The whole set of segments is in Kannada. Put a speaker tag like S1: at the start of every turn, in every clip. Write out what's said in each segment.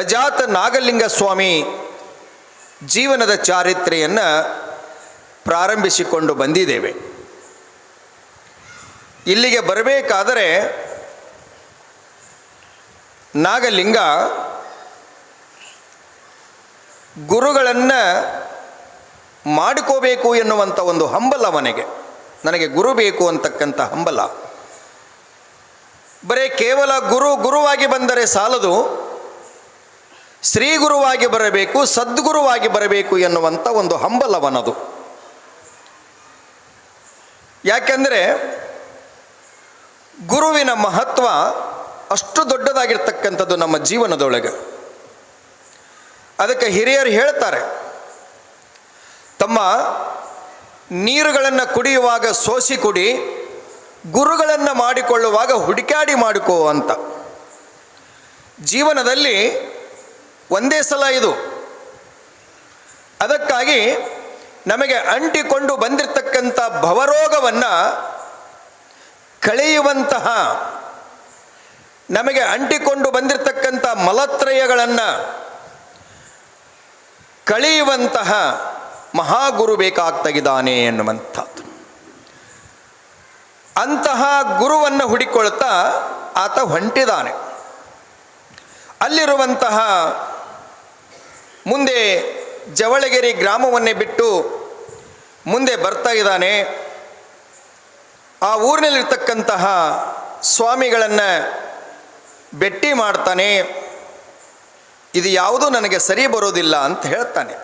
S1: ಅಜಾತ ನಾಗಲಿಂಗ ಸ್ವಾಮಿ ಜೀವನದ ಚಾರಿತ್ರೆಯನ್ನು ಪ್ರಾರಂಭಿಸಿಕೊಂಡು ಬಂದಿದ್ದೇವೆ. ಇಲ್ಲಿಗೆ ಬರಬೇಕಾದರೆ ನಾಗಲಿಂಗ ಗುರುಗಳನ್ನು ಮಾಡಿಕೋಬೇಕು ಎನ್ನುವಂಥ ಒಂದು ಹಂಬಲ ಅವನಿಗೆ. ನನಗೆ ಗುರು ಬೇಕು ಅಂತಕ್ಕಂಥ ಹಂಬಲ. ಬರೇ ಕೇವಲ ಗುರು ಗುರುವಾಗಿ ಬಂದರೆ ಸಾಲದು. ಶ್ರೀ ಗುರುವಾಗಿ ಬರಬೇಕು, ಸದ್ಗುರುವಾಗಿ ಬರಬೇಕು ಎನ್ನುವಂಥ ಒಂದು ಹಂಬಲವನದು. ಯಾಕೆಂದರೆ ಗುರುವಿನ ಮಹತ್ವ ಅಷ್ಟು ದೊಡ್ಡದಾಗಿರ್ತಕ್ಕಂಥದ್ದು ನಮ್ಮ ಜೀವನದೊಳಗೆ. ಅದಕ್ಕೆ ಹಿರಿಯರು ಹೇಳ್ತಾರೆ, ತಮ್ಮ ನೀರುಗಳನ್ನು ಕುಡಿಯುವಾಗ ಸೋಸಿ ಕುಡಿ, ಗುರುಗಳನ್ನು ಮಾಡಿಕೊಳ್ಳುವಾಗ ಹುಡುಕಾಡಿ ಮಾಡಿಕೋ ಅಂತ. ಜೀವನದಲ್ಲಿ ಒಂದೇ ಸಲ ಇದು. ಅದಕ್ಕಾಗಿ ನಮಗೆ ಅಂಟಿಕೊಂಡು ಬಂದಿರತಕ್ಕಂಥ ಭವರೋಗವನ್ನು ಕಳೆಯುವಂತಹ, ನಮಗೆ ಅಂಟಿಕೊಂಡು ಬಂದಿರತಕ್ಕಂಥ ಮಲತ್ರಯಗಳನ್ನು ಕಳೆಯುವಂತಹ ಮಹಾಗುರು ಬೇಕಾಗ್ತಾಗಿದ್ದಾನೆ ಎನ್ನುವಂಥದ್ದು. ಅಂತಹ ಗುರುವನ್ನು ಹುಡಿಕೊಳ್ತಾ ಆತ ಹೊಂಟಿದ್ದಾನೆ ಅಲ್ಲಿರುವಂತಹ ಮುಂದೆ ಜವಳಗೆರೆ ಗ್ರಾಮವನ್ನೇ ಬಿಟ್ಟು ಮುಂದೆ ಬರ್ತಾ ಇದ್ದಾನೆ. ಆ ಊರಿನಲ್ಲಿರ್ತಕ್ಕಂತಹ ಸ್ವಾಮಿಗಳನ್ನು ಭೇಟಿ ಮಾಡ್ತಾನೆ. ಇದು ಯಾವುದೂ ನನಗೆ ಸರಿ ಬರೋದಿಲ್ಲ ಅಂತ ಹೇಳ್ತಾನೆ.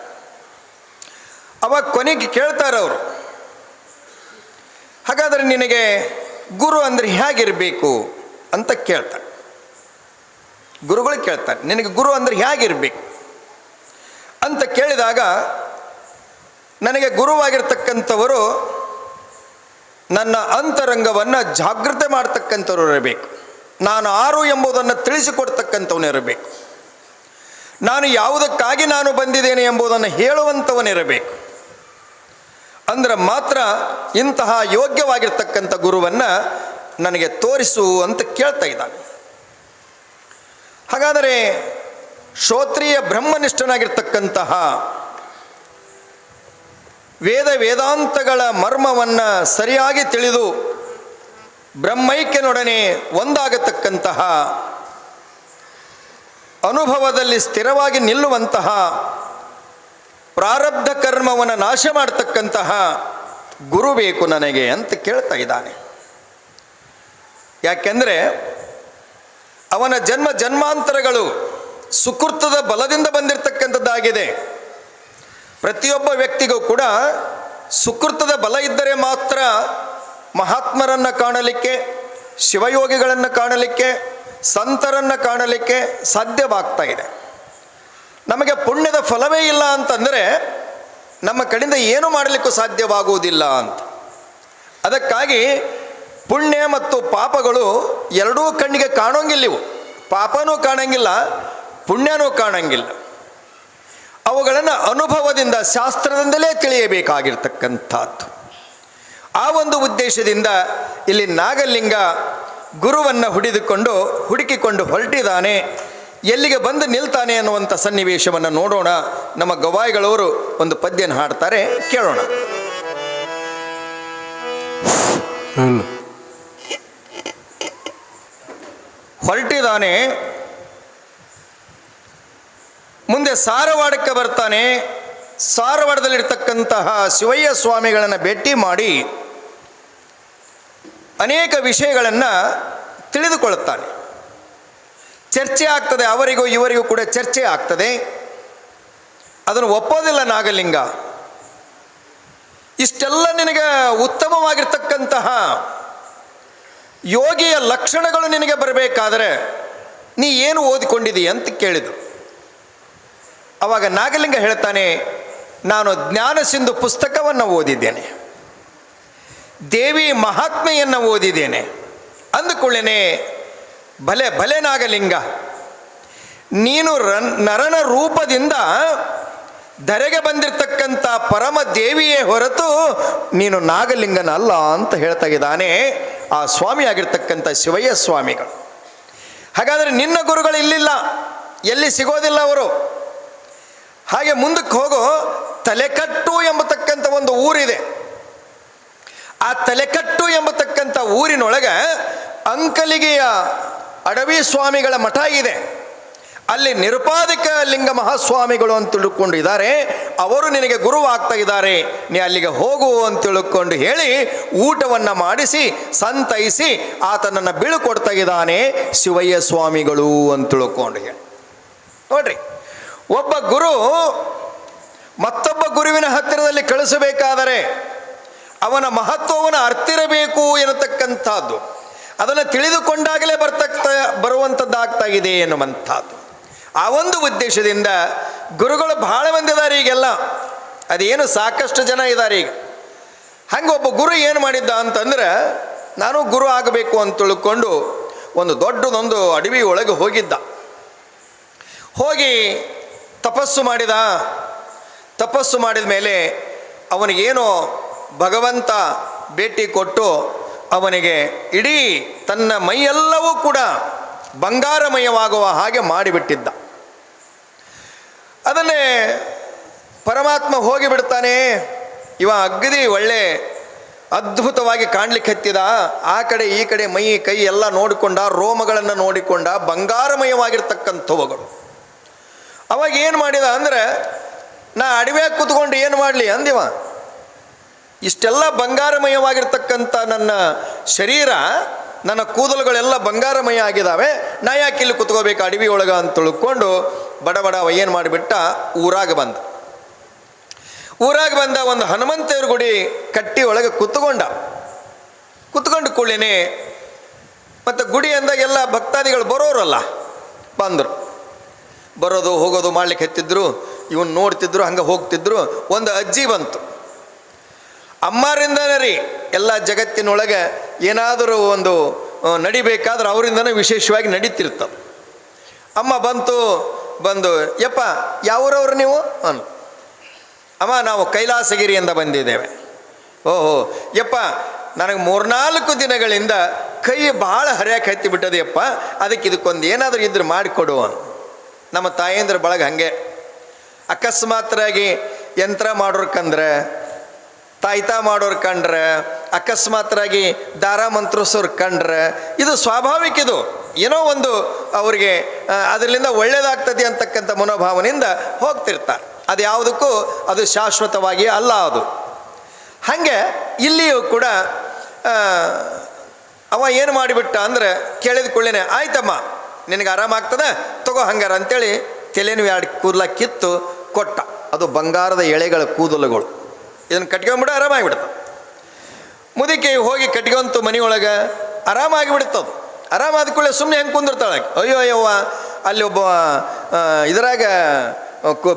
S1: ಅವಾಗ ಕೊನೆಗೆ ಕೇಳ್ತಾರೆ ಅವರು. ಹಾಗಾದರೆ ನಿನಗೆ ಗುರು ಅಂದರೆ ಹೇಗಿರಬೇಕು ಅಂತ ಕೇಳ್ತಾರೆ ಗುರುಗಳು ಕೇಳ್ತಾರೆ, ನಿನಗೆ ಗುರು ಅಂದರೆ ಹೇಗಿರಬೇಕು? ಕೇಳಿದಾಗ ನನಗೆ ಗುರುವಾಗಿರ್ತಕ್ಕಂಥವರು ನನ್ನ ಅಂತರಂಗವನ್ನು ಜಾಗೃತೆ ಮಾಡ್ತಕ್ಕಂಥವ್ರು ಇರಬೇಕು. ನಾನು ಆರು ಎಂಬುದನ್ನು ತಿಳಿಸಿಕೊಡ್ತಕ್ಕಂಥವನಿರಬೇಕು ನಾನು ಯಾವುದಕ್ಕಾಗಿ ನಾನು ಬಂದಿದ್ದೇನೆ ಎಂಬುದನ್ನು ಹೇಳುವಂಥವನಿರಬೇಕು ಅಂದರೆ ಮಾತ್ರ ಇಂತಹ ಯೋಗ್ಯವಾಗಿರ್ತಕ್ಕಂಥ ಗುರುವನ್ನು ನನಗೆ ತೋರಿಸು ಅಂತ ಕೇಳ್ತಾ ಇದ್ದಾನೆ. ಹಾಗಾದರೆ ಶ್ರೋತ್ರಿಯ ಬ್ರಹ್ಮನಿಷ್ಠನಾಗಿರ್ತಕ್ಕಂತಹ ವೇದ ವೇದಾಂತಗಳ ಮರ್ಮವನ್ನು ಸರಿಯಾಗಿ ತಿಳಿದು ಬ್ರಹ್ಮೈಕ್ಯನೊಡನೆ ಒಂದಾಗತಕ್ಕಂತಹ ಅನುಭವದಲ್ಲಿ ಸ್ಥಿರವಾಗಿ ನಿಲ್ಲುವಂತಹ ಪ್ರಾರಬ್ಧ ಕರ್ಮವನ್ನು ನಾಶ ಮಾಡತಕ್ಕಂತಹ ಗುರು ಬೇಕು ನನಗೆ ಅಂತ ಕೇಳ್ತಾ ಇದ್ದಾನೆ. ಯಾಕೆಂದರೆ ಅವನ ಜನ್ಮ ಜನ್ಮಾಂತರಗಳು ಸುಕೃತದ ಬಲದಿಂದ ಬಂದಿರತಕ್ಕಂಥದ್ದಾಗಿದೆ. ಪ್ರತಿಯೊಬ್ಬ ವ್ಯಕ್ತಿಗೂ ಕೂಡ ಸುಕೃತದ ಬಲ ಇದ್ದರೆ ಮಾತ್ರ ಮಹಾತ್ಮರನ್ನು ಕಾಣಲಿಕ್ಕೆ, ಶಿವಯೋಗಿಗಳನ್ನು ಕಾಣಲಿಕ್ಕೆ, ಸಂತರನ್ನು ಕಾಣಲಿಕ್ಕೆ ಸಾಧ್ಯವಾಗ್ತಾ ಇದೆ. ನಮಗೆ ಪುಣ್ಯದ ಫಲವೇ ಇಲ್ಲ ಅಂತಂದರೆ ನಮ್ಮ ಕಡೆಯಿಂದ ಏನು ಮಾಡಲಿಕ್ಕೂ ಸಾಧ್ಯವಾಗುವುದಿಲ್ಲ ಅಂತ. ಅದಕ್ಕಾಗಿ ಪುಣ್ಯ ಮತ್ತು ಪಾಪಗಳು ಎರಡೂ ಕಣ್ಣಿಗೆ ಕಾಣೋಂಗಿಲ್ಲ ಇವು. ಪಾಪನೂ ಕಾಣಂಗಿಲ್ಲ ಪುಣ್ಯನೂ ಕಾಣಂಗಿಲ್ಲ. ಅವುಗಳನ್ನು ಅನುಭವದಿಂದ ಶಾಸ್ತ್ರದಿಂದಲೇ ತಿಳಿಯಬೇಕಾಗಿರ್ತಕ್ಕಂಥದ್ದು. ಆ ಒಂದು ಉದ್ದೇಶದಿಂದ ಇಲ್ಲಿ ನಾಗಲಿಂಗ ಗುರುವನ್ನು ಹುಡಿದುಕೊಂಡು ಹುಡುಕಿಕೊಂಡು ಹೊರಟಿದ್ದಾನೆ. ಎಲ್ಲಿಗೆ ಬಂದು ನಿಲ್ತಾನೆ ಅನ್ನುವಂಥ ಸನ್ನಿವೇಶವನ್ನು ನೋಡೋಣ. ನಮ್ಮ ಗವಾಯಿಗಳವರು ಒಂದು ಪದ್ಯನ ಹಾಡ್ತಾರೆ ಕೇಳೋಣ. ಹೊರಟಿದ್ದಾನೆ ಮುಂದೆ ಸಾರವಾಡಕ್ಕೆ ಬರ್ತಾನೆ. ಸಾರವಾಡದಲ್ಲಿರ್ತಕ್ಕಂತಹ ಶಿವಯ್ಯ ಸ್ವಾಮಿಗಳನ್ನು ಭೇಟಿ ಮಾಡಿ ಅನೇಕ ವಿಷಯಗಳನ್ನು ತಿಳಿದುಕೊಳ್ಳುತ್ತಾನೆ. ಚರ್ಚೆ ಆಗ್ತದೆ, ಅವರಿಗೂ ಇವರಿಗೂ ಕೂಡ ಚರ್ಚೆ ಆಗ್ತದೆ. ಅದನ್ನು ಒಪ್ಪೋದಿಲ್ಲ ನಾಗಲಿಂಗ. ಇಷ್ಟೆಲ್ಲ ನಿನಗೆ ಉತ್ತಮವಾಗಿರ್ತಕ್ಕಂತಹ ಯೋಗಿಯ ಲಕ್ಷಣಗಳು ನಿನಗೆ ಬರಬೇಕಾದರೆ ನೀ ಏನು ಓದಿಕೊಂಡಿದೀಯ ಅಂತ ಕೇಳಿದರು. ಅವಾಗ ನಾಗಲಿಂಗ ಹೇಳ್ತಾನೆ, ನಾನು ಜ್ಞಾನ ಸಿಂಧು ಪುಸ್ತಕವನ್ನು ಓದಿದ್ದೇನೆ. ದೇವಿ ಮಹಾತ್ಮೆಯನ್ನು ಓದಿದ್ದೇನೆ. ಅಂದುಕೊಳ್ಳೇನೆ ಭಲೆ ಭಲೆ ನಾಗಲಿಂಗ. ನೀನು ರನ್, ನರನ ರೂಪದಿಂದ ಧರೆಗೆ ಬಂದಿರತಕ್ಕಂಥ ಪರಮ ದೇವಿಯೇ ಹೊರತು ನೀನು ನಾಗಲಿಂಗನ ಅಲ್ಲ ಅಂತ ಹೇಳ್ತಾ ಇದ್ದಾನೆ ಆ ಸ್ವಾಮಿ ಆಗಿರ್ತಕ್ಕಂಥ ಶಿವಯ್ಯ ಸ್ವಾಮಿಗಳು. ಹಾಗಾದರೆ ನಿನ್ನ ಗುರುಗಳು ಇಲ್ಲಿಲ್ಲ. ಎಲ್ಲಿ ಸಿಗೋದಿಲ್ಲ ಅವರು? ಹಾಗೆ ಮುಂದಕ್ಕೆ ಹೋಗೋ, ತಲೆಕಟ್ಟು ಎಂಬತಕ್ಕಂಥ ಒಂದು ಊರಿದೆ. ಆ ತಲೆಕಟ್ಟು ಎಂಬತಕ್ಕಂಥ ಊರಿನೊಳಗೆ ಅಂಕಲಿಗೆಯ ಅಡವಿ ಸ್ವಾಮಿಗಳ ಮಠ ಇದೆ. ಅಲ್ಲಿ ನಿರುಪಾದಿಕ ಲಿಂಗ ಮಹಾಸ್ವಾಮಿಗಳು ಅಂತ ತಿಳ್ಕೊಂಡಿದ್ದಾರೆ ಅವರು ನಿನಗೆ ಗುರುವಾಗ್ತಾ ಇದ್ದಾರೆ. ನೀ ಅಲ್ಲಿಗೆ ಹೋಗು ಅಂತ ತಿಳ್ಕೊಂಡು ಹೇಳಿ ಊಟವನ್ನು ಮಾಡಿಸಿ, ಸಂತೈಸಿ ಆತನನ್ನು ಬೀಳ್ಕೊಡ್ತಾ ಇದ್ದಾನೆ ಶಿವಯ್ಯ ಸ್ವಾಮಿಗಳು ಅಂತ ತಿಳ್ಕೊಂಡು ಹೇಳಿ. ನೋಡ್ರಿ. ಒಬ್ಬ ಗುರು ಮತ್ತೊಬ್ಬ ಗುರುವಿನ ಹತ್ತಿರದಲ್ಲಿ ಕಳಿಸಬೇಕಾದರೆ ಅವನ ಮಹತ್ವವನ್ನು ಅರ್ತಿರಬೇಕು ಎನ್ನತಕ್ಕಂಥದ್ದು. ಅದನ್ನು ತಿಳಿದುಕೊಂಡಾಗಲೇ ಬರ್ತಕ್ಕ, ಬರುವಂಥದ್ದಾಗ್ತಾ ಇದೆ ಎನ್ನುವಂಥದ್ದು. ಆ ಒಂದು ಉದ್ದೇಶದಿಂದ ಗುರುಗಳು ಬಹಳ ಮಂದಿ ಇದ್ದಾರೆ ಈಗೆಲ್ಲ. ಅದೇನು ಸಾಕಷ್ಟು ಜನ ಇದ್ದಾರೆ ಈಗ. ಹಂಗೆ ಒಬ್ಬ ಗುರು ಏನು ಮಾಡಿದ್ದ ಅಂತಂದ್ರೆ, ನಾನು ಗುರು ಆಗಬೇಕು ಅಂತ ತಿಳ್ಕೊಂಡು ಒಂದು ದೊಡ್ಡದೊಂದು ಅಡವಿ ಒಳಗೆ ಹೋಗಿದ್ದ. ಹೋಗಿ ತಪಸ್ಸು ಮಾಡಿದ ತಪಸ್ಸು ಮಾಡಿದ ಮೇಲೆ ಅವನಿಗೇನೋ ಭಗವಂತ ಭೇಟಿ ಕೊಟ್ಟು ಅವನಿಗೆ, ಇಡೀ ತನ್ನ ಮೈಯೆಲ್ಲವೂ ಕೂಡ ಬಂಗಾರಮಯವಾಗುವ ಹಾಗೆ ಮಾಡಿಬಿಟ್ಟಿದ್ದ. ಅದನ್ನೇ ಪರಮಾತ್ಮ ಹೋಗಿಬಿಡ್ತಾನೆ ಇವ ಅಗ್ದಿ ಒಳ್ಳೆ ಅದ್ಭುತವಾಗಿ ಕಾಣ್ಲಿಕ್ಕೆ ಹತ್ತಿದ, ಆ ಕಡೆ ಈ ಕಡೆ ಮೈ ಕೈ ಎಲ್ಲ ನೋಡಿಕೊಂಡ, ರೋಮಗಳನ್ನು ನೋಡಿಕೊಂಡ, ಬಂಗಾರಮಯವಾಗಿರ್ತಕ್ಕಂಥವುಗಳು. ಅವಾಗ ಏನು ಮಾಡಿದ ಅಂದರೆ, ನಾ ಅಡವ್ಯಾಗ ಕೂತ್ಕೊಂಡು ಏನು ಮಾಡಲಿ? ಅಂದಿವ. ಇಷ್ಟೆಲ್ಲ ಬಂಗಾರಮಯವಾಗಿರ್ತಕ್ಕಂಥ ನನ್ನ ಶರೀರ, ನನ್ನ ಕೂದಲುಗಳೆಲ್ಲ ಬಂಗಾರಮಯ ಆಗಿದ್ದಾವೆ ನಾ ಯಾಕೆ ಇಲ್ಲಿ ಕುತ್ಕೋಬೇಕು ಅಡವಿ ಒಳಗೆ ಅಂತ ತಿಳ್ಕೊಂಡು ಬಡ ಬಡ ಏನು ಮಾಡಿಬಿಟ್ಟ, ಊರಾಗ ಬಂದ. ಊರಾಗ ಬಂದ ಒಂದು ಹನುಮಂತೇವ್ರ ಗುಡಿ ಕಟ್ಟಿ ಒಳಗೆ ಕುತ್ಕೊಂಡ. ಕುತ್ಕೊಂಡು ಕೂಡಲೇ ಮತ್ತು ಗುಡಿ ಅಂದಾಗೆಲ್ಲ ಭಕ್ತಾದಿಗಳು ಬರೋರಲ್ಲ, ಬಂದರು. ಬರೋದು, ಹೋಗೋದು, ಮಾಡ್ಲಿಕ್ಕೆ ಹತ್ತಿದ್ರು, ಇವನ್ ನೋಡ್ತಿದ್ರು, ಹಂಗೆ ಹೋಗ್ತಿದ್ರು, ಒಂದು ಅಜ್ಜಿ ಬಂತು. ಅಮ್ಮರಿಂದನೇ ರೀ, ಎಲ್ಲ ಜಗತ್ತಿನೊಳಗೆ ಏನಾದರೂ ಒಂದು ನಡಿಬೇಕಾದ್ರೆ ಅವರಿಂದನೇ ವಿಶೇಷವಾಗಿ ನಡೀತಿರ್ತವೆ. ಅಮ್ಮ ಬಂತು, ಬಂದು, ಯಪ್ಪ, ಯಾವೂರವ್ರು ನೀವು? ಅನ್, ಅಮ್ಮ, ನಾವು ಕೈಲಾಸಗಿರಿಯಿಂದ ಬಂದಿದ್ದೇವೆ. ಓಹೋ, ಯಪ್ಪ, ನನಗೆ ಮೂರ್ನಾಲ್ಕು ದಿನಗಳಿಂದ ಕೈ ಭಾಳ ಹರಿಯಕ್ಕೆ ಹತ್ತಿ ಬಿಟ್ಟದೆಯಪ್ಪ, ಅದಕ್ಕೆ ಇದಕ್ಕೊಂದು ಏನಾದರೂ ಇದ್ರೆ ಮಾಡಿಕೊಡು, ಅನ್. ನಮ್ಮ ತಾಯಂದ್ರ ಬಳಗ ಹಾಗೆ. ಅಕಸ್ಮಾತ್ರಾಗಿ ಯಂತ್ರ ಮಾಡೋರು ಕಂದ್ರೆ ತಾಯ್ತ ಮಾಡೋರು ಕಂಡ್ರೆ, ಅಕಸ್ಮಾತ್ರಾಗಿ ದಾರ ಮಂತ್ರಿಸೋರು ಕಂಡ್ರೆ, ಇದು ಸ್ವಾಭಾವಿಕ ಇದು. ಏನೋ ಒಂದು ಅವರಿಗೆ ಅದರಿಂದ ಒಳ್ಳೇದಾಗ್ತದೆ ಅಂತಕ್ಕಂಥ ಮನೋಭಾವನೆಯಿಂದ ಹೋಗ್ತಿರ್ತಾರೆ. ಅದು ಯಾವುದಕ್ಕೂ ಅದು ಶಾಶ್ವತವಾಗಿ ಅಲ್ಲ ಅದು. ಹಾಗೆ ಇಲ್ಲಿಯೂ ಕೂಡ ಅವ ಏನು ಮಾಡಿಬಿಟ್ಟ ಅಂದರೆ ಕೇಳಿದ ಕೂಡಲೇ, ಆಯ್ತಮ್ಮ ನಿನಗೆ ಆರಾಮಾಗ್ತದ ತಗೋ ಹಂಗಾರ ಅಂತೇಳಿ ತಲೆನೂ ಎರಡು ಕೂದಲ ಕಿತ್ತು ಕೊಟ್ಟ. ಅದು ಬಂಗಾರದ ಎಳೆಗಳ ಕೂದಲುಗಳು. ಇದನ್ನು ಕಟ್ಕೊಂಬಿಡ ಆರಾಮಾಗಿಬಿಡ್ತ ಮುದುಕಿ ಹೋಗಿ ಕಟ್ಕೊಂತು ಮನೆಯೊಳಗೆ ಆರಾಮಾಗಿ ಬಿಡ್ತದು ಆರಾಮಾದ ಕೂಡಲೇ ಸುಮ್ಮನೆ ಹೆಂಗೆ ಕುಂದಿರ್ತಾಳೆ ಅಯ್ಯೋ, ಅಯ್ಯವ್ವ, ಅಲ್ಲಿ ಒಬ್ಬ ಇದರಾಗ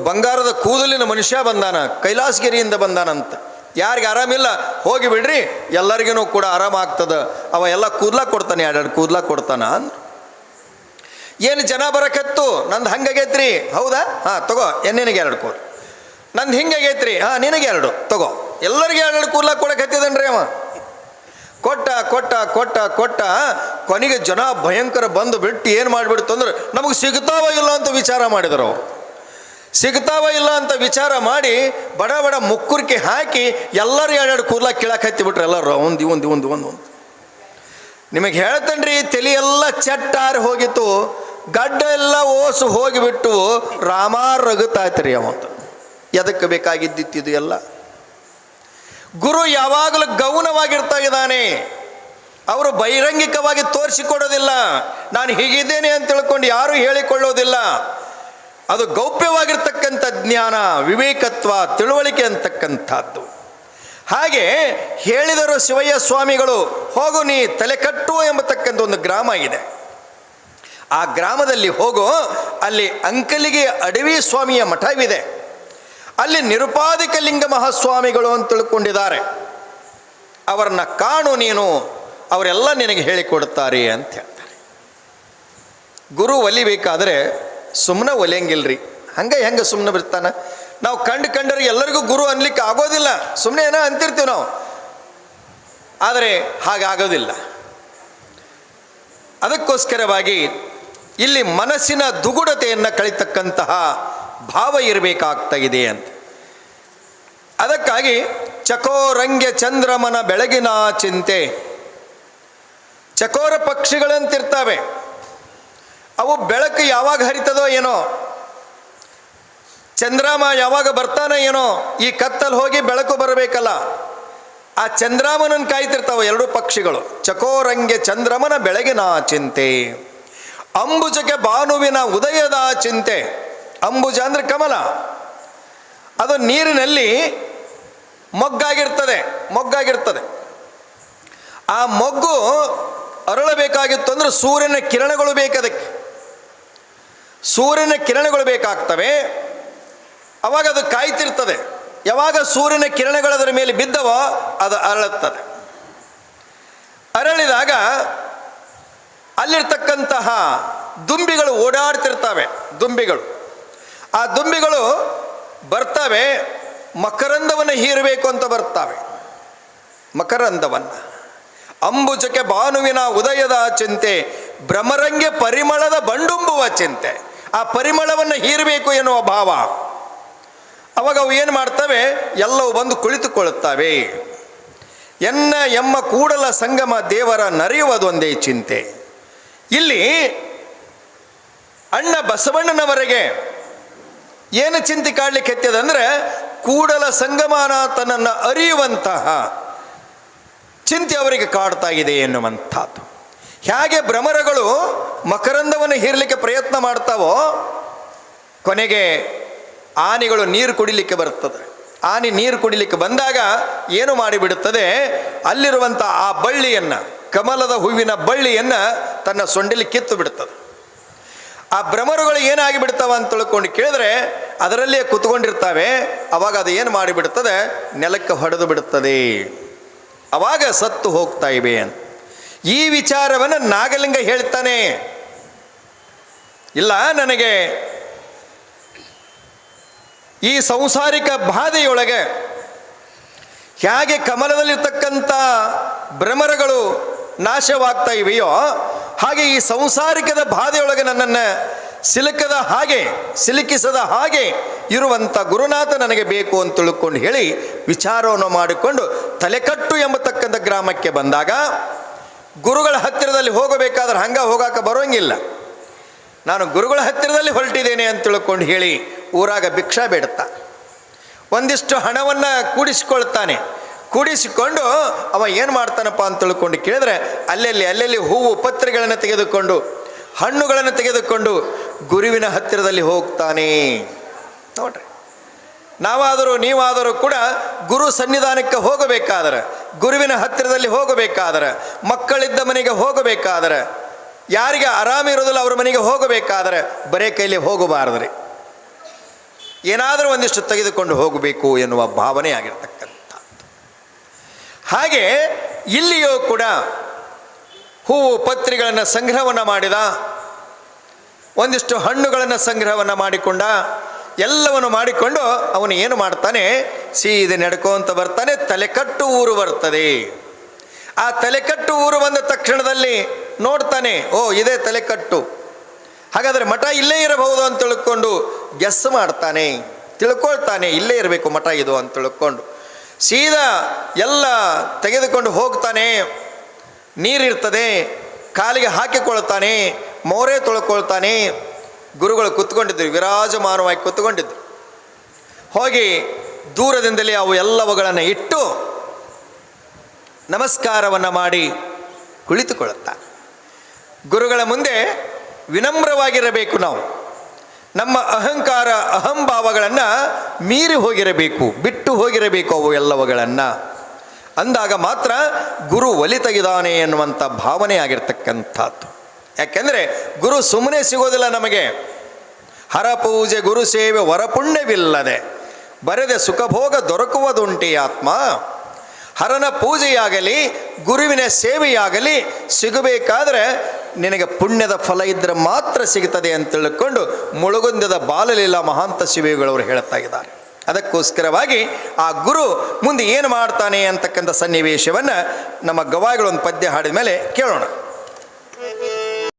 S1: ಬಂಗಾರದ ಕೂದಲಿನ ಮನುಷ್ಯ ಬಂದಾನ, ಕೈಲಾಸಗಿರಿಯಿಂದ ಬಂದಾನಂತ. ಯಾರಿಗೆ ಆರಾಮಿಲ್ಲ ಹೋಗಿ ಬಿಡ್ರಿ ಎಲ್ಲರಿಗೂ ಕೂಡ ಆರಾಮಾಗ್ತದ ಅವ ಎಲ್ಲ ಕೂದಲ ಕೊಡ್ತಾನೆ, ಎರಡೆರಡು ಕೂದಲ ಕೊಡ್ತಾನ ಏನು ಜನ ಬರಕತ್ತು? ನಂದು ಹಂಗಾಗೈತ್ರಿ ಹೌದಾ? ಹಾಂ, ತಗೋ ಎನ್ನಿನಗೆ ಎರಡು ಕೂರ್. ನಂದು ಹಿಂಗಾಗೈತ್ರಿ ಹಾಂ, ನಿನಗೆ ಎರಡು. ತಗೋ. ಎಲ್ಲರಿಗೆ ಎರಡು ಕೂರ್ಲಾ ಕೊಡಕ್ಕೆ ಹತ್ತಿದನ್ರಿ ಅವ? ಕೊಟ್ಟ ಕೊಟ್ಟ ಕೊಟ್ಟ ಕೊಟ್ಟ ಕೊನೆಗೆ ಜನ ಭಯಂಕರ ಬಂದು ಬಿಟ್ಟು ಏನು ಮಾಡಿಬಿಡ್ತು ಅಂದ್ರೆ ನಮಗೆ ಸಿಗ್ತಾವ ಇಲ್ಲ ಅಂತ ವಿಚಾರ ಮಾಡಿದರು ಸಿಗ್ತಾವ ಇಲ್ಲ ಅಂತ ವಿಚಾರ ಮಾಡಿ ಬಡ ಬಡ ಮುಕ್ಕುರ್ಕಿ ಹಾಕಿ ಎಲ್ಲರೂ ಎರಡೆರಡು ಕೂದಲ ಕೀಳಕ್ಕೆ ಹತ್ತಿಬಿಟ್ರು ಎಲ್ಲರೂ. ಒಂದು ಒಂದು ಒಂದು ಒಂದು ಒಂದು. ನಿಮಗೆ ಹೇಳ್ತೇನ್ರಿ, ತಲೆ ಎಲ್ಲ ಚಟ್ಟಾರಿ ಹೋಗಿತ್ತು. ಗಡ್ಡ ಎಲ್ಲ ಓಸು ಹೋಗಿಬಿಟ್ಟು ರಾಮ ರಗುತ್ತಾಯ್ತು ಅವಂತ ಎದಕ್ಕೆ ಬೇಕಾಗಿದ್ದಿತ್ತು ಇದು ಎಲ್ಲ? ಗುರು ಯಾವಾಗಲೂ ಗೌನವಾಗಿರ್ತಾ ಇದ್ದಾನೆ ಅವರು ಬಹಿರಂಗಿಕವಾಗಿ ತೋರಿಸಿಕೊಡೋದಿಲ್ಲ. ನಾನು ಹೀಗಿದ್ದೇನೆ ಅಂತ ತಿಳ್ಕೊಂಡು ಯಾರೂ ಹೇಳಿಕೊಳ್ಳೋದಿಲ್ಲ. ಅದು ಗೌಪ್ಯವಾಗಿರ್ತಕ್ಕಂಥ ಜ್ಞಾನ, ವಿವೇಕತ್ವ, ತಿಳುವಳಿಕೆ ಅಂತಕ್ಕಂಥದ್ದು. ಹಾಗೆ ಹೇಳಿದರು ಶಿವಯ್ಯ ಸ್ವಾಮಿಗಳು, ಹೋಗು ನೀ ತಲೆಕಟ್ಟು ಎಂಬತಕ್ಕಂಥ ಒಂದು ಗ್ರಾಮ ಇದೆ. ಆ ಗ್ರಾಮದಲ್ಲಿ ಹೋಗೋ, ಅಲ್ಲಿ ಅಂಕಲಿಗೆ ಅಡವಿ ಸ್ವಾಮಿಯ ಮಠವಿದೆ. ಅಲ್ಲಿ ನಿರುಪಾದಿಕ ಲಿಂಗ ಮಹಾಸ್ವಾಮಿಗಳು ಅಂತ ತಿಳ್ಕೊಂಡಿದ್ದಾರೆ. ಅವರನ್ನ ಕಾಣು ನೀನು, ಅವರೆಲ್ಲ ನಿನಗೆ ಹೇಳಿಕೊಡ್ತಾರೆ ಅಂತ ಹೇಳ್ತಾರೆ. ಗುರು ಒಲಿಬೇಕಾದ್ರೆ ಸುಮ್ಮನೆ ಒಲಿಯಂಗಿಲ್ರಿ. ಹಂಗೆ ಹೆಂಗೆ ಸುಮ್ಮನೆ ಬಿಡ್ತಾನ? ನಾವು ಕಂಡು ಕಂಡರೆ ಎಲ್ಲರಿಗೂ ಗುರು ಅನ್ಲಿಕ್ಕೆ ಆಗೋದಿಲ್ಲ. ಸುಮ್ಮನೆ ಏನೋ ಅಂತಿರ್ತೀವಿ ನಾವು. ಆದರೆ ಹಾಗಾಗೋದಿಲ್ಲ. ಅದಕ್ಕೋಸ್ಕರವಾಗಿ ಇಲ್ಲಿ ಮನಸ್ಸಿನ ದುಗುಡತೆಯನ್ನು ಕಳಿತಕ್ಕಂತಹ ಭಾವ ಇರಬೇಕಾಗ್ತಾ ಇದೆ ಅಂತ. ಅದಕ್ಕಾಗಿ ಚಕೋರಂಗ್ಯ ಚಂದ್ರಮನ ಬೆಳಗಿನ ಚಿಂತೆ. ಚಕೋರ ಪಕ್ಷಿಗಳಂತಿರ್ತವೆ. ಅವು ಬೆಳಕು ಯಾವಾಗ ಹರಿತದೋ ಏನೋ. ಚಂದ್ರಾಮ ಯಾವಾಗ ಬರ್ತಾನೆ ಏನೋ. ಈ ಕತ್ತಲ್ಲಿ ಹೋಗಿ ಬೆಳಕು ಬರಬೇಕಲ್ಲ. ಆ ಚಂದ್ರಾಮನನ್ನು ಕಾಯ್ತಿರ್ತಾವೆ ಎರಡು ಪಕ್ಷಿಗಳು. ಚಕೋರಂಗೆ ಚಂದ್ರಮನ ಬೆಳಗಿನ ಚಿಂತೆ. ಅಂಬುಜಕ್ಕೆ ಭಾನುವಿನ ಉದಯದ ಚಿಂತೆ. ಅಂಬುಜ ಅಂದರೆ ಕಮಲ. ಅದು ನೀರಿನಲ್ಲಿ ಮೊಗ್ಗಾಗಿರ್ತದೆ ಮೊಗ್ಗಾಗಿರ್ತದೆ. ಆ ಮೊಗ್ಗು ಅರಳಬೇಕಾಗಿತ್ತು ಅಂದ್ರೆ ಸೂರ್ಯನ ಕಿರಣಗಳು ಬೇಕದಕ್ಕೆ ಸೂರ್ಯನ ಕಿರಣಗಳು ಬೇಕಾಗ್ತವೆ. ಅವಾಗ ಅದು ಕಾಯ್ತಿರ್ತದೆ. ಯಾವಾಗ ಸೂರ್ಯನ ಕಿರಣಗಳು ಅದರ ಮೇಲೆ ಬಿದ್ದವೋ ಅದು ಅರಳುತ್ತದೆ. ಅರಳಿದಾಗ ಅಲ್ಲಿರ್ತಕ್ಕಂತಹ ದುಂಬಿಗಳು ಓಡಾಡ್ತಿರ್ತವೆ, ದುಂಬಿಗಳು. ಆ ದುಂಬಿಗಳು ಬರ್ತವೆ, ಮಕರಂದವನ್ನು ಹೀರಬೇಕು ಅಂತ ಬರ್ತವೆ. ಮಕರಂದವನ್ನು. ಅಂಬುಜಕ್ಕೆ ಭಾನುವಿನ ಉದಯದ ಚಿಂತೆ, ಭ್ರಮರಂಗೆ ಪರಿಮಳದ ಬಂಡುಂಬುವ ಚಿಂತೆ. ಆ ಪರಿಮಳವನ್ನು ಹೀರಬೇಕು ಎನ್ನುವ ಭಾವ. ಅವಾಗ ಅವು ಏನು ಮಾಡ್ತವೆ? ಎಲ್ಲವೂ ಬಂದು ಕುಳಿತುಕೊಳ್ಳುತ್ತವೆ. ಎನ್ನ ಎಮ್ಮ ಕೂಡಲ ಸಂಗಮ ದೇವರ ನರೆಯುವುದೊಂದೇ ಚಿಂತೆ. ಇಲ್ಲಿ ಅಣ್ಣ ಬಸವಣ್ಣನವರೆಗೆ ಏನು ಚಿಂತೆ ಕಾಡ್ಲಿಕ್ಕೆ ಎತ್ತದಂದ್ರೆ ಕೂಡಲ ಸಂಗಮನಾಥನನ್ನು ಅರಿಯುವಂತಹ ಚಿಂತೆ ಅವರಿಗೆ ಕಾಡ್ತಾ ಇದೆ ಎನ್ನುವಂಥದ್ದು. ಹೇಗೆ ಭ್ರಮರಗಳು ಮಕರಂದವನ್ನು ಹೀರಲಿಕ್ಕೆ ಪ್ರಯತ್ನ ಮಾಡ್ತಾವೋ, ಕೊನೆಗೆ ಆನೆಗಳು ನೀರು ಕುಡಿಲಿಕ್ಕೆ ಬರ್ತದೆ ಆನೆ ನೀರು ಕುಡಿಲಿಕ್ಕೆ ಬಂದಾಗ ಏನು ಮಾಡಿಬಿಡುತ್ತದೆ? ಅಲ್ಲಿರುವಂಥ ಆ ಬಳ್ಳಿಯನ್ನು, ಕಮಲದ ಹೂವಿನ ಬಳ್ಳಿಯನ್ನು ತನ್ನ ಸೊಂಡಿಲಿ ಕಿತ್ತು ಬಿಡ್ತದೆ. ಆ ಭ್ರಮರುಗಳು ಏನಾಗಿ ಬಿಡ್ತಾವ ಅಂತ ತಿಳ್ಕೊಂಡು ಕೇಳಿದ್ರೆ ಅದರಲ್ಲೇ ಕುತ್ಕೊಂಡಿರ್ತಾವೆ, ಅವಾಗ ಅದು ಏನು ಮಾಡಿಬಿಡ್ತದೆ? ನೆಲಕ್ಕೆ ಹೊಡೆದು ಬಿಡುತ್ತದೆ. ಅವಾಗ ಸತ್ತು ಹೋಗ್ತಾ ಇವೆ ಅಂತ. ಈ ವಿಚಾರವನ್ನು ನಾಗಲಿಂಗ ಹೇಳ್ತಾನೆ. ಇಲ್ಲ, ನನಗೆ ಈ ಸಂಸಾರಿಕ ಬಾಧೆಯೊಳಗೆ ಹೇಗೆ ಕಮಲದಲ್ಲಿರ್ತಕ್ಕಂಥ ಭ್ರಮರಗಳು ನಾಶವಾಗ್ತಾ ಇವೆಯೋ ಹಾಗೆ ಈ ಸಂಸಾರಿಕದ ಬಾಧೆಯೊಳಗೆ ನನ್ನನ್ನು ಸಿಲುಕದ ಹಾಗೆ, ಸಿಲುಕಿಸದ ಹಾಗೆ ಇರುವಂಥ ಗುರುನಾಥ ನನಗೆ ಬೇಕು ಅಂತ ತಿಳ್ಕೊಂಡು ಹೇಳಿ ವಿಚಾರವನ್ನು ಮಾಡಿಕೊಂಡು ತಲೆಕಟ್ಟು ಎಂಬತಕ್ಕಂಥ ಗ್ರಾಮಕ್ಕೆ ಬಂದಾಗ ಗುರುಗಳ ಹತ್ತಿರದಲ್ಲಿ ಹೋಗಬೇಕಾದ್ರೆ ಹಂಗ ಹೋಗಾಕ ಬರೋಂಗಿಲ್ಲ. ನಾನು ಗುರುಗಳ ಹತ್ತಿರದಲ್ಲಿ ಹೊರಟಿದ್ದೇನೆ ಅಂತ ತಿಳ್ಕೊಂಡು ಹೇಳಿ ಊರಾಗ ಭಿಕ್ಷಾ ಬೇಡುತ್ತಾ. ಒಂದಿಷ್ಟು ಹಣವನ್ನು ಕೂಡಿಸಿಕೊಳ್ತಾನೆ. ಕೂಡಿಸಿಕೊಂಡು ಅವ ಏನು ಮಾಡ್ತಾನಪ್ಪ ಅಂತ ತಿಳ್ಕೊಂಡು ಕೇಳಿದ್ರೆ, ಅಲ್ಲಲ್ಲಿ, ಅಲ್ಲೆಲ್ಲಿ ಹೂವು ಪತ್ರೆಗಳನ್ನು ತೆಗೆದುಕೊಂಡು, ಹಣ್ಣುಗಳನ್ನು ತೆಗೆದುಕೊಂಡು ಗುರುವಿನ ಹತ್ತಿರದಲ್ಲಿ ಹೋಗ್ತಾನೆ. ನೋಡ್ರಿ, ನಾವಾದರೂ ನೀವಾದರೂ ಕೂಡ ಗುರು ಸನ್ನಿಧಾನಕ್ಕೆ ಹೋಗಬೇಕಾದ್ರೆ, ಗುರುವಿನ ಹತ್ತಿರದಲ್ಲಿ ಹೋಗಬೇಕಾದ್ರೆ, ಮಕ್ಕಳಿದ್ದ ಮನೆಗೆ ಹೋಗಬೇಕಾದ್ರೆ, ಯಾರಿಗೆ ಆರಾಮ ಇರೋದಿಲ್ಲ ಅವ್ರ ಮನೆಗೆ ಹೋಗಬೇಕಾದ್ರೆ ಬರೇ ಕೈಲಿ ಹೋಗಬಾರದ್ರಿ. ಏನಾದರೂ ಒಂದಿಷ್ಟು ತೆಗೆದುಕೊಂಡು ಹೋಗಬೇಕು ಎನ್ನುವ ಭಾವನೆ ಆಗಿರ್ತಕ್ಕಂಥ ಹಾಗೆ ಇಲ್ಲಿಯೂ ಕೂಡ ಹೂವು ಪತ್ರಿಗಳನ್ನು ಸಂಗ್ರಹವನ್ನು ಮಾಡಿದ, ಒಂದಿಷ್ಟು ಹಣ್ಣುಗಳನ್ನು ಸಂಗ್ರಹವನ್ನು ಮಾಡಿಕೊಂಡ, ಎಲ್ಲವನ್ನು ಮಾಡಿಕೊಂಡು ಅವನು ಏನು ಮಾಡ್ತಾನೆ? ಸೀದೆ ನಡ್ಕೊಂತ ಬರ್ತಾನೆ ತಲೆಕಟ್ಟು ಊರು ಬರ್ತದೆ. ಆ ತಲೆಕಟ್ಟು ಊರು ಬಂದ ತಕ್ಷಣದಲ್ಲಿ ನೋಡ್ತಾನೆ, ಓ, ಇದೇ ತಲೆಕಟ್ಟು ಹಾಗಾದರೆ ಮಠ ಇಲ್ಲೇ ಇರಬಹುದು ಅಂತ ತಿಳ್ಕೊಂಡು ಗೆಸ್ ಮಾಡ್ತಾನೆ, ತಿಳ್ಕೊಳ್ತಾನೆ, ಇಲ್ಲೇ ಇರಬೇಕು ಮಠ ಇದು ಅಂತ ತಿಳ್ಕೊಂಡು. ಸೀದಾ ಎಲ್ಲ ತೆಗೆದುಕೊಂಡು ಹೋಗ್ತಾನೆ. ನೀರಿರ್ತದೆ, ಕಾಲಿಗೆ ಹಾಕಿಕೊಳ್ತಾನೆ ಮೋರೆ ತೊಳ್ಕೊಳ್ತಾನೆ ಗುರುಗಳು ಕೂತ್ಕೊಂಡಿದ್ದರು, ವಿರಾಜಮಾನವಾಗಿ ಕೂತ್ಕೊಂಡಿದ್ದರು. ಹೋಗಿ ದೂರದಿಂದಲೇ ಅವು ಎಲ್ಲವುಗಳನ್ನು ಇಟ್ಟು ನಮಸ್ಕಾರವನ್ನು ಮಾಡಿ ಕುಳಿತುಕೊಳ್ಳುತ್ತಾ ಗುರುಗಳ ಮುಂದೆ ವಿನಮ್ರವಾಗಿರಬೇಕು ನಾವು. ನಮ್ಮ ಅಹಂಕಾರ, ಅಹಂಭಾವಗಳನ್ನು ಮೀರಿ ಹೋಗಿರಬೇಕು, ಬಿಟ್ಟು ಹೋಗಿರಬೇಕು ಅವು ಎಲ್ಲವುಗಳನ್ನು. ಅಂದಾಗ ಮಾತ್ರ ಗುರು ಒಲಿತಗಿದಾನೆ ಎನ್ನುವಂಥ ಭಾವನೆ ಆಗಿರ್ತಕ್ಕಂಥದ್ದು. ಯಾಕೆಂದರೆ ಗುರು ಸುಮ್ಮನೆ ಸಿಗೋದಿಲ್ಲ ನಮಗೆ. ಹರಪೂಜೆ ಗುರು ಸೇವೆ ವರಪುಣ್ಯವಿಲ್ಲದೆ. ಬರೆದೆ ಸುಖಭೋಗ ದೊರಕುವುದುಂಟಿ ಆತ್ಮ. ಹರನ ಪೂಜೆಯಾಗಲಿ, ಗುರುವಿನ ಸೇವೆಯಾಗಲಿ ಸಿಗಬೇಕಾದ್ರೆ ನಿನಗೆ ಪುಣ್ಯದ ಫಲ ಇದ್ದರೆ ಮಾತ್ರ ಸಿಗ್ತದೆ ಅಂತ ತಿಳ್ಕೊಂಡು ಮುಳುಗುಂದದ ಬಾಲಲೀಲ ಮಹಾಂತ ಶಿವಿಗಳವರು ಹೇಳ್ತಾ ಇದ್ದಾರೆ. ಅದಕ್ಕೋಸ್ಕರವಾಗಿ ಆ ಗುರು ಮುಂದೆ ಏನು ಮಾಡ್ತಾನೆ ಅಂತಕ್ಕಂಥ ಸನ್ನಿವೇಶವನ್ನು ನಮ್ಮ ಗವಾಯಿಗಳು ಒಂದು ಪದ್ಯ ಹಾಡಿದ ಮೇಲೆ ಕೇಳೋಣ.